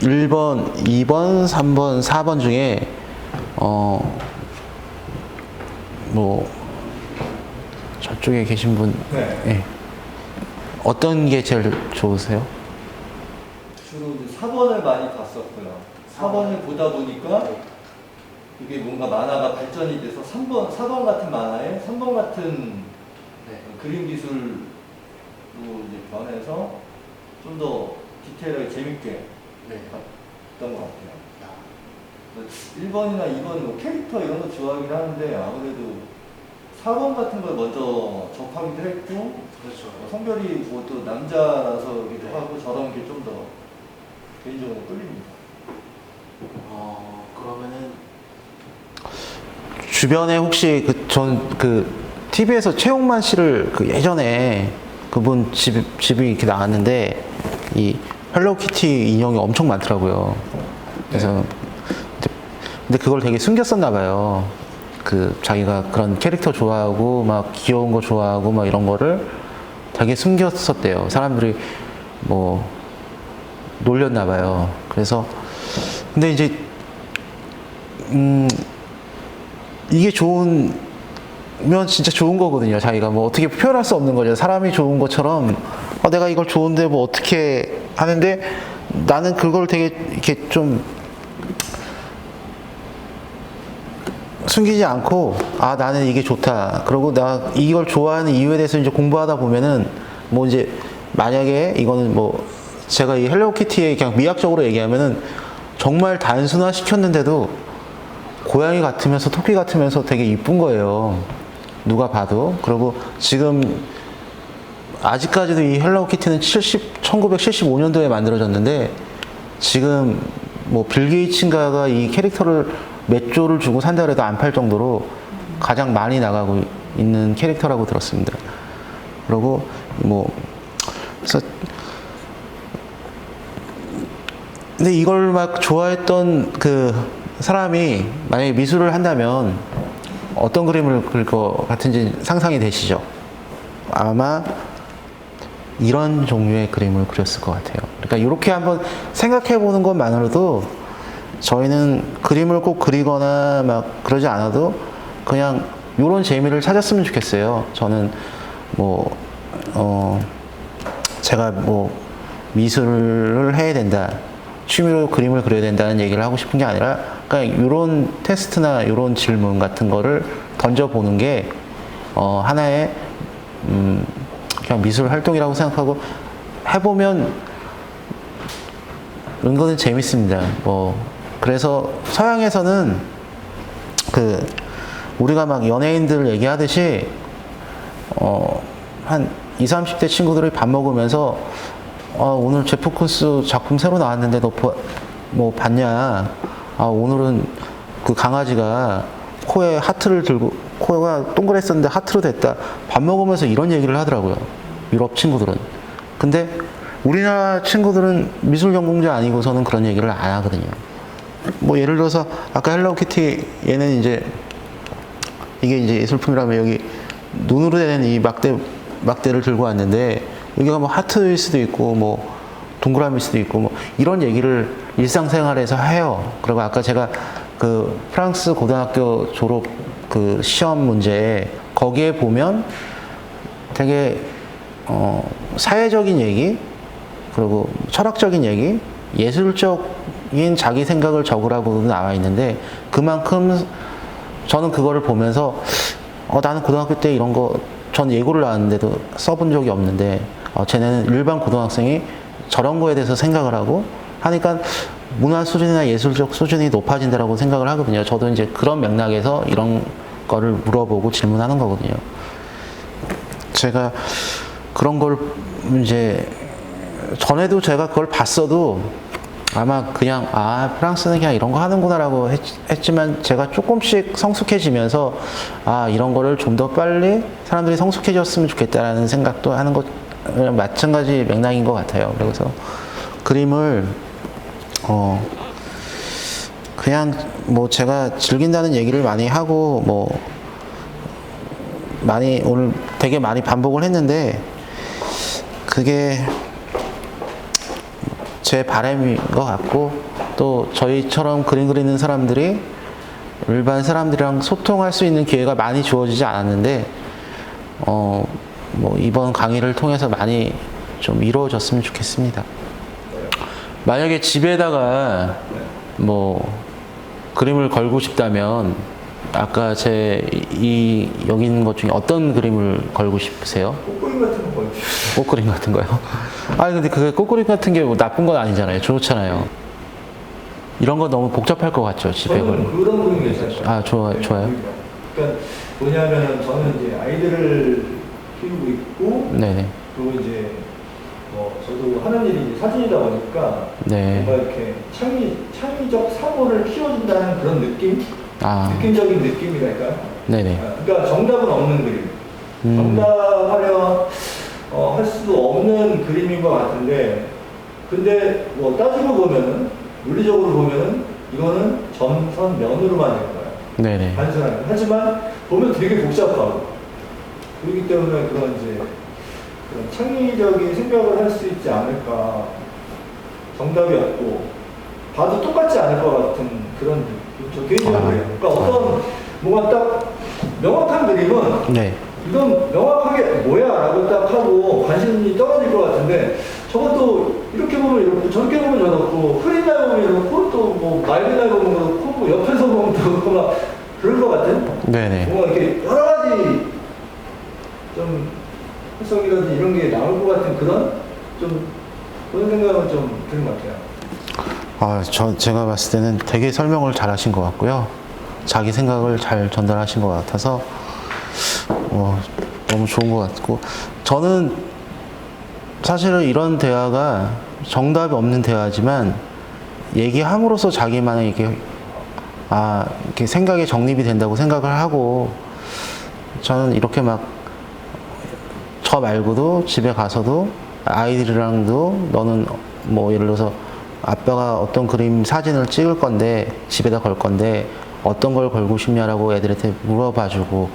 1번, 2번, 3번, 4번 중에 어 뭐 저쪽에 계신 분 네. 예. 어떤 게 제일 좋으세요? 주로 이제 4번을 많이 봤었고요. 4번을 보다 보니까 이게 뭔가 만화가 발전이 돼서 3번, 4번 같은 만화에 3번 같은 그림 기술로 이제 변해서 좀 더 디테일하게 재밌게 봤던 것 같아요. 1번이나 2번 뭐 캐릭터 이런 거 좋아하긴 하는데 아무래도 4번 같은 걸 먼저 접하기도 했고 그렇죠. 어, 성별이 뭐 또 남자라서기도 하고 저런 게 좀 더 개인적으로 끌립니다. 어, 그러면은 주변에 혹시 그전그 TV에서 최홍만 씨를 그 예전에 그분 집 집이 이렇게 나왔는데 이 헬로키티 인형이 엄청 많더라고요. 그래서 근데- 근데 그걸 되게 숨겼었나 봐요. 그 자기가 그런 캐릭터 좋아하고 막 귀여운 거 좋아하고 막 이런 거를 되게 숨겼었대요. 사람들이 뭐 놀렸나 봐요. 그래서 근데 이제 음 이게 좋으면 진짜 좋은 거거든요. 자기가 뭐 어떻게 표현할 수 없는 거죠. 사람이 좋은 것처럼 어, 내가 이걸 좋은데 뭐 어떻게 하는데 나는 그걸 되게 이렇게 좀 숨기지 않고 아 나는 이게 좋다. 그리고 나 이걸 좋아하는 이유에 대해서 이제 공부하다 보면은 뭐 이제 만약에 이거는 뭐 제가 이 헬로키티에 그냥 미학적으로 얘기하면은 정말 단순화 시켰는데도 고양이 같으면서 토끼 같으면서 되게 이쁜 거예요. 누가 봐도. 그리고 지금 아직까지도 이 헬로키티는 70, 1975년도에 만들어졌는데 지금 뭐 빌 게이츠인가가 이 캐릭터를 몇 조를 주고 산다 그래도 안 팔 정도로 가장 많이 나가고 있는 캐릭터라고 들었습니다. 그리고 뭐 그래서 근데 이걸 막 좋아했던 그 사람이 만약에 미술을 한다면 어떤 그림을 그릴 것 같은지 상상이 되시죠? 아마 이런 종류의 그림을 그렸을 것 같아요. 그러니까 이렇게 한번 생각해 보는 것만으로도 저희는 그림을 꼭 그리거나 막 그러지 않아도 그냥 이런 재미를 찾았으면 좋겠어요. 저는 뭐, 어, 제가 뭐 미술을 해야 된다. 취미로 그림을 그려야 된다는 얘기를 하고 싶은 게 아니라 그러니까 이런 테스트나 이런 질문 같은 거를 던져보는 게 어, 하나의 음, 그냥 미술 활동이라고 생각하고 해보면 은근히 재밌습니다. 뭐 그래서 서양에서는 그 우리가 막 연예인들 얘기하듯이 어한 20, 30대 친구들이 밥 먹으면서 어, 오늘 제프 콘스 작품 새로 나왔는데 너 뭐 봤냐? 아 오늘은 그 강아지가 코에 하트를 들고 코가 동그랬었는데 하트로 됐다. 밥 먹으면서 이런 얘기를 하더라고요. 유럽 친구들은. 근데 우리나라 친구들은 미술 전공자 아니고서는 그런 얘기를 안 하거든요. 뭐 예를 들어서 아까 헬로키티 얘는 이제 이게 이제 예술품이라면 여기 눈으로 된 이 막대 막대를 들고 왔는데 여기가 뭐 하트일 수도 있고 뭐 동그라미일 수도 있고 뭐 이런 얘기를 일상생활에서 해요. 그리고 아까 제가 그 프랑스 고등학교 졸업 그 시험 문제 거기에 보면 되게 어 사회적인 얘기 그리고 철학적인 얘기 예술적인 자기 생각을 적으라고 나와 있는데 그만큼 저는 그거를 보면서 어, 나는 고등학교 때 이런 거 전 예고를 나왔는데도 써본 적이 없는데 어, 쟤네는 일반 고등학생이 저런 거에 대해서 생각을 하고 하니까 문화 수준이나 예술적 수준이 높아진다라고 생각을 하거든요. 저도 이제 그런 맥락에서 이런 거를 물어보고 질문하는 거거든요. 제가 그런 걸 이제 전에도 제가 그걸 봤어도 아마 그냥 아 프랑스는 그냥 이런 거 하는구나라고 했, 했지만 제가 조금씩 성숙해지면서 아 이런 거를 좀 더 빨리 사람들이 성숙해졌으면 좋겠다라는 생각도 하는 것 마찬가지 맥락인 것 같아요. 그래서 그림을 어 그냥 뭐 제가 즐긴다는 얘기를 많이 하고 뭐 많이 오늘 되게 많이 반복을 했는데 그게 제 바람인 것 같고 또 저희처럼 그림 그리는 사람들이 일반 사람들이랑 소통할 수 있는 기회가 많이 주어지지 않았는데 어, 뭐 이번 강의를 통해서 많이 좀 이루어졌으면 좋겠습니다. 만약에 집에다가 뭐 그림을 걸고 싶다면 아까 제 이 여기 있는 것 중에 어떤 그림을 걸고 싶으세요? 꽃그림 같은 거 보여주세요. 꽃그림 같은 거요? 아니 근데 그게 꽃그림 같은 게 뭐 나쁜 건 아니잖아요. 좋잖아요. 이런 거 너무 복잡할 것 같죠 집에 걸고. 그런 그림 괜찮아요. 아 좋아 좋아요. 그러니까 뭐냐면 저는 이제 아이들을 키우고 있고 네네 그리고 이제 뭐 저도 하는 일이 이제 사진이다 보니까 네. 뭔가 이렇게 창의 창의적 사고를 키워준다는 그런 느낌, 아 느낌적인 느낌이랄까요? 네네. 아, 그러니까 정답은 없는 그림. 음. 정답하려 어, 할 수도 없는 그림인 것 같은데, 근데 뭐 따지고 보면은 물리적으로 보면은 이거는 점선 면으로만 된 거예요. 네네. 단순하게. 하지만 보면 되게 복잡하고 그렇기 때문에 그런 이제 그런 창의적인 생각을 할 수 있지 않을까. 정답이 없고 봐도 똑같지 않을 것 같은 그런 느낌. 저 개인적으로 아. 그래요. 그러니까 어떤 뭔가 딱 명확한 그림은 네. 이건 명확하게 뭐야 라고 딱 하고 관심이 떨어질 것 같은데 저것도 이렇게 보면 이렇고 저렇게 보면 저렇고 흐린 날 보면 이렇고 또뭐 맑은 날 보면 그렇고 뭐 옆에서 보면 또 그렇고 막 그럴 것 같은 네네. 뭔가 이렇게 여러 가지 좀 해석이라든지 이런 게 나올 것 같은 그런 좀 그런 생각은 좀 드는 것 같아요. 아, 저 제가 봤을 때는 되게 설명을 잘 하신 것 같고요. 자기 생각을 잘 전달하신 것 같아서 어, 너무 좋은 것 같고 저는 사실은 이런 대화가 정답이 없는 대화지만 얘기함으로써 자기만의 이게 아 이렇게 생각이 정립이 된다고 생각을 하고 저는 이렇게 막 저 말고도 집에 가서도 아이들이랑도 너는 뭐 예를 들어서 아빠가 어떤 그림 사진을 찍을 건데 집에다 걸 건데 어떤 걸 걸고 싶냐라고 애들한테 물어봐주고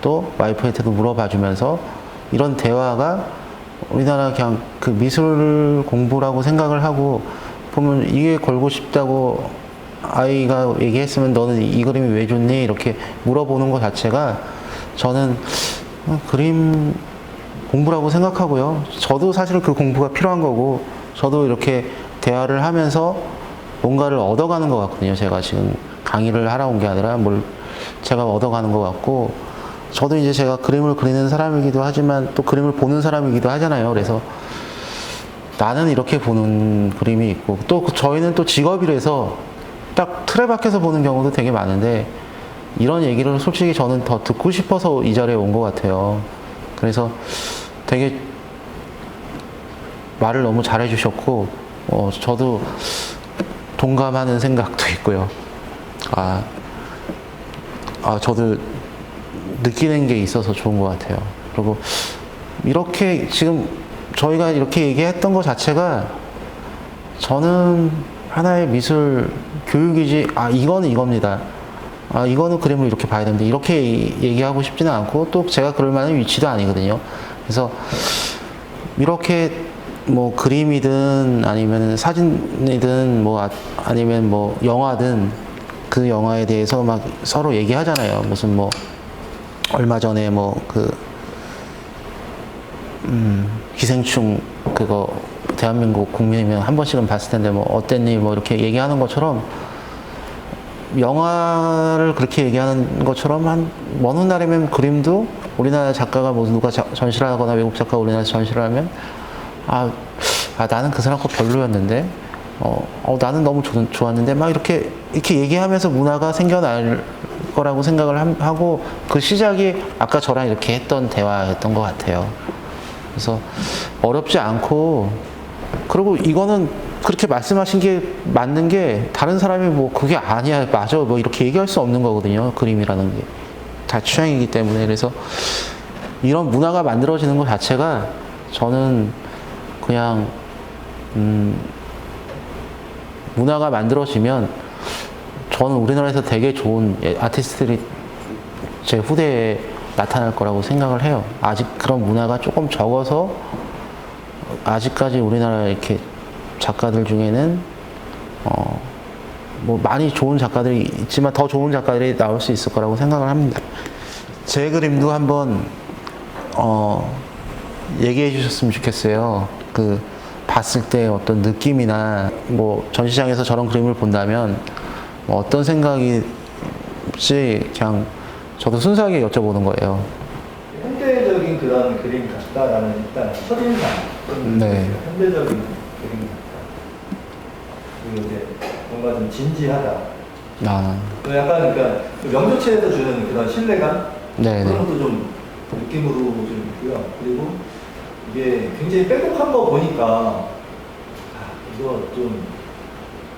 또 와이프한테도 물어봐주면서 이런 대화가 우리나라 그냥 그 미술 공부라고 생각을 하고 보면 이게 걸고 싶다고 아이가 얘기했으면 너는 이 그림이 왜 좋니 이렇게 물어보는 것 자체가 저는 어, 그림 공부라고 생각하고요. 저도 사실 그 공부가 필요한 거고, 저도 이렇게 대화를 하면서 뭔가를 얻어가는 것 같거든요. 제가 지금 강의를 하러 온 게 아니라 뭘 제가 얻어가는 것 같고, 저도 이제 제가 그림을 그리는 사람이기도 하지만 또 그림을 보는 사람이기도 하잖아요. 그래서 나는 이렇게 보는 그림이 있고, 또 저희는 또 직업이라서 딱 틀에 박혀서 보는 경우도 되게 많은데, 이런 얘기를 솔직히 저는 더 듣고 싶어서 이 자리에 온 것 같아요. 그래서 되게 말을 너무 잘해 주셨고, 어, 저도 동감하는 생각도 있고요. 아, 아, 저도 느끼는 게 있어서 좋은 것 같아요. 그리고 이렇게 지금 저희가 이렇게 얘기했던 것 자체가 저는 하나의 미술 교육이지, 아, 이거는 이겁니다. 아, 이거는 그림을 이렇게 봐야 되는데, 이렇게 얘기하고 싶지는 않고, 또 제가 그럴 만한 위치도 아니거든요. 그래서, 이렇게 뭐 그림이든 아니면 사진이든 뭐 아- 아니면 뭐 영화든 그 영화에 대해서 막 서로 얘기하잖아요. 무슨 뭐 얼마 전에 뭐그 음, 기생충 그거 대한민국 국민이면 한 번씩은 봤을 텐데 뭐 어땠니 뭐 이렇게 얘기하는 것처럼 영화를 그렇게 얘기하는 것처럼 한먼 훗날이면 그림도 우리나라 작가가 뭐 누가 자- 전시를 하거나 외국 작가가 우리나라에서 전시를 하면 아, 아 나는 그 사람 거 별로였는데? 어, 어, 나는 너무 좋, 좋았는데? 막 이렇게 이렇게 얘기하면서 문화가 생겨날 거라고 생각을 함- 하고 그 시작이 아까 저랑 이렇게 했던 대화였던 것 같아요. 그래서 어렵지 않고 그리고 이거는 그렇게 말씀하신 게 맞는 게 다른 사람이 뭐 그게 아니야 맞아 뭐 이렇게 얘기할 수 없는 거거든요 그림이라는 게. 다 취향이기 때문에. 그래서 이런 문화가 만들어지는 것 자체가 저는 그냥 음 문화가 만들어지면 저는 우리나라에서 되게 좋은 예- 아티스트들이 제 후대에 나타날 거라고 생각을 해요. 아직 그런 문화가 조금 적어서 아직까지 우리나라에 이렇게 작가들 중에는 어, 뭐 많이 좋은 작가들이 있지만 더 좋은 작가들이 나올 수 있을 거라고 생각을 합니다. 제 그림도 한번 어, 얘기해 주셨으면 좋겠어요. 그 봤을 때 어떤 느낌이나 뭐 전시장에서 저런 그림을 본다면 뭐 어떤 생각이지 그냥 저도 순수하게 여쭤보는 거예요. 현대적인 그런 그림 같다라는 일단 첫인상. 네. 현대적인 그림 같다. 그리고 이제 뭔가 좀 진지하다. 아, 그 약간 그러니까 그 명조체에서 주는 그런 신뢰감 네네. 그런 것도 좀 느낌으로 좀 있고요. 그리고 이게 굉장히 빼곡한 거 보니까 아, 이거 좀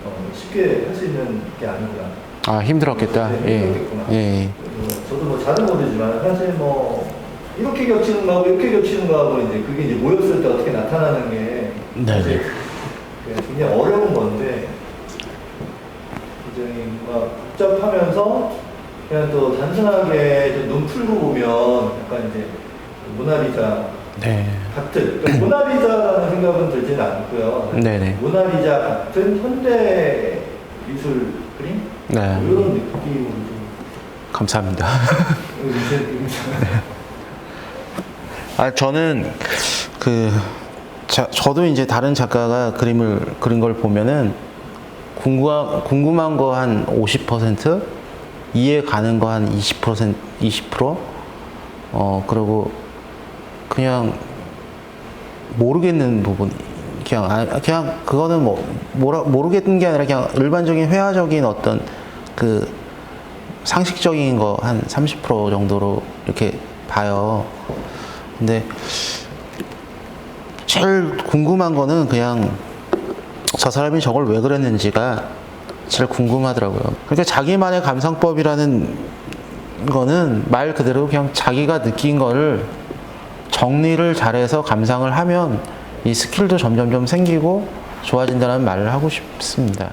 어, 쉽게 할 수 있는 게 아니구나. 아 힘들었겠다. 네, 예, 힘들었겠구나. 예, 뭐 저도 뭐 잘은 모르지만 사실 뭐 이렇게 겹치는 거하고 이렇게 겹치는 거하고 이제 그게 이제 모였을 때 어떻게 나타나는 게 네네. 사실 그 굉장히 어려운 건데 굉장히 뭔가 복잡하면서 그냥 또 단순하게 좀 눈 풀고 보면 약간 이제 모나리자 네, 같은 그러니까 모나리자라는 생각은 들지는 않고요. 네네. 모나리자 같은 현대 미술 그림 네. 뭐 이런 느낌으로 좀 감사합니다. 아 저는 그 자, 저도 이제 다른 작가가 그림을 그린 걸 보면은 궁금한 궁금한 거 한 50% 이해 가는 거 한 20% 20%어 그리고 그냥 모르겠는 부분 그냥 아, 그냥 그거는 뭐 모라, 모르겠는 게 아니라 그냥 일반적인 회화적인 어떤 그 상식적인 거 한 30% 정도로 이렇게 봐요. 근데 제일 궁금한 거는 그냥 저 사람이 저걸 왜 그랬는지가 제일 궁금하더라고요. 그러니까 자기만의 감상법이라는 거는 말 그대로 그냥 자기가 느낀 거를 정리를 잘해서 감상을 하면 이 스킬도 점점점 생기고 좋아진다는 말을 하고 싶습니다.